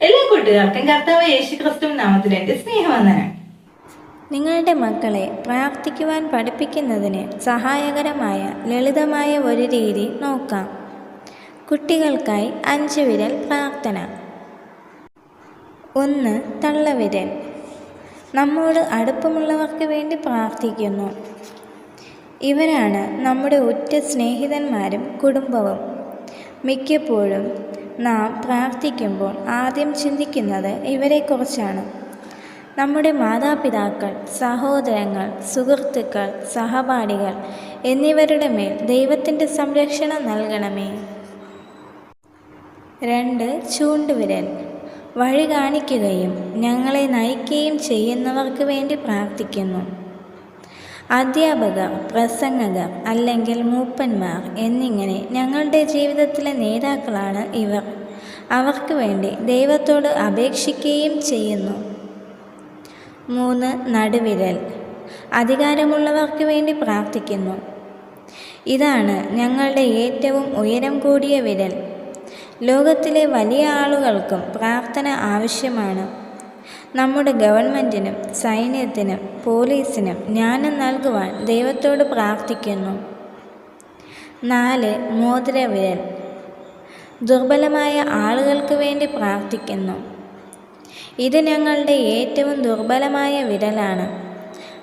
എല്ലാ കൂട്ടുകാർക്കും കർത്താവ് യേശു ക്രിസ്തു നാമത്തിൽ എന്റെ സ്നേഹവന്ദനം. നിങ്ങളുടെ മക്കളെ പ്രാർത്ഥിക്കുവാൻ പഠിപ്പിക്കുന്നതിന് സഹായകരമായ ലളിതമായ ഒരു രീതി നോക്കാം. കുട്ടികൾക്കായി അഞ്ച് വിരൽ പ്രാർത്ഥന. ഒന്ന് തള്ളവിരൽ. നമ്മോട് അടുപ്പമുള്ളവർക്ക് വേണ്ടി പ്രാർത്ഥിക്കുന്നു. ഇവരാണ് നമ്മുടെ ഉറ്റ സ്നേഹിതന്മാരും കുടുംബവും. മിക്കപ്പോഴും നാം പ്രാർത്ഥിക്കുമ്പോൾ ആദ്യം ചിന്തിക്കുന്നത് ഇവരെക്കുറിച്ചാണ്. നമ്മുടെ മാതാപിതാക്കൾ സഹോദരങ്ങൾ സുഹൃത്തുക്കൾ സഹപാഠികൾ എന്നിവരുടെ മേൽ ദൈവത്തിന്റെ സംരക്ഷണം നൽകണമേ. രണ്ട് ചൂണ്ടുവിരൽ. വഴി കാണിക്കുകയും ഞങ്ങളെ നയിക്കുകയും ചെയ്യുന്നവർക്ക് വേണ്ടി പ്രാർത്ഥിക്കുന്നു. അധ്യാപകർ പ്രസംഗകർ അല്ലെങ്കിൽ മൂപ്പന്മാർ എന്നിങ്ങനെ ഞങ്ങളുടെ ജീവിതത്തിലെ നേതാക്കളാണ് ഇവർ. അവർക്ക് വേണ്ടി ദൈവത്തോട് അപേക്ഷിക്കുകയും ചെയ്യുന്നു. മൂന്ന് നടുവിരൽ. അധികാരമുള്ളവർക്ക് വേണ്ടി പ്രാർത്ഥിക്കുന്നു. ഇതാണ് ഞങ്ങളുടെ ഏറ്റവും ഉയരം കൂടിയ വിരൽ. ലോകത്തിലെ വലിയ ആളുകൾക്കും പ്രാർത്ഥന ആവശ്യമാണ്. നമ്മുടെ ഗവൺമെന്റിനും സൈന്യത്തിനും പോലീസിനും ജ്ഞാനം നൽകുവാൻ ദൈവത്തോട് പ്രാർത്ഥിക്കുന്നു. നാല് മോതിരവിരൽ. ദുർബലമായ ആളുകൾക്ക് വേണ്ടി പ്രാർത്ഥിക്കുന്നു. ഇത് ഞങ്ങളുടെ ഏറ്റവും ദുർബലമായ വിരലാണ്.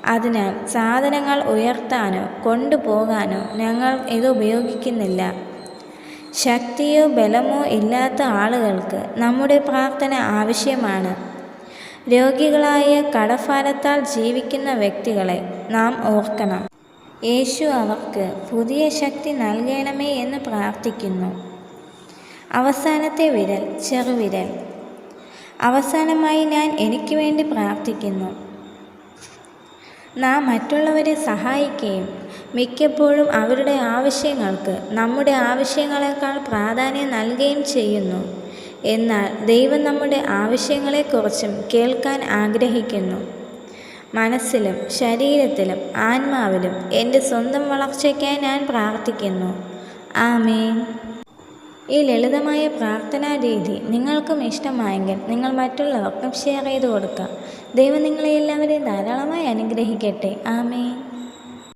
അതിനാൽ സാധനങ്ങൾ ഉയർത്താനോ കൊണ്ടുപോകാനോ ഞങ്ങൾ ഇത് ഉപയോഗിക്കുന്നില്ല. ശക്തിയോ ബലമോ ഇല്ലാത്ത ആളുകൾക്ക് നമ്മുടെ പ്രാർത്ഥന ആവശ്യമാണ്. രോഗികളായ കടഭാരത്താൽ ജീവിക്കുന്ന വ്യക്തികളെ നാം ഓർക്കണം. യേശു അവർക്ക് പുതിയ ശക്തി നൽകണമേ എന്ന് പ്രാർത്ഥിക്കുന്നു. അവസാനത്തെ വിരൽ ചെറുവിരൽ. അവസാനമായി ഞാൻ എനിക്ക് വേണ്ടി പ്രാർത്ഥിക്കുന്നു. നാം മറ്റുള്ളവരെ സഹായിക്കുകയും മിക്കപ്പോഴും അവരുടെ ആവശ്യങ്ങൾക്ക് നമ്മുടെ ആവശ്യങ്ങളെക്കാൾ പ്രാധാന്യം നൽകുകയും ചെയ്യുന്നു. എന്നാൽ ദൈവം നമ്മുടെ ആവശ്യങ്ങളെക്കുറിച്ചും കേൾക്കാൻ ആഗ്രഹിക്കുന്നു. മനസ്സിലും ശരീരത്തിലും ആത്മാവിലും എന്റെ സ്വന്തം വളർച്ചയ്ക്കായി ഞാൻ പ്രാർത്ഥിക്കുന്നു. ആമേൻ. ഈ ലളിതമായ പ്രാർത്ഥനാ രീതി നിങ്ങൾക്കും ഇഷ്ടമായെങ്കിൽ നിങ്ങൾ മറ്റുള്ളവർക്കും ഷെയർ ചെയ്തു കൊടുക്കുക ദൈവം നിങ്ങളെ എല്ലാവരെയും ധാരാളമായി അനുഗ്രഹിക്കട്ടെ. ആമേൻ.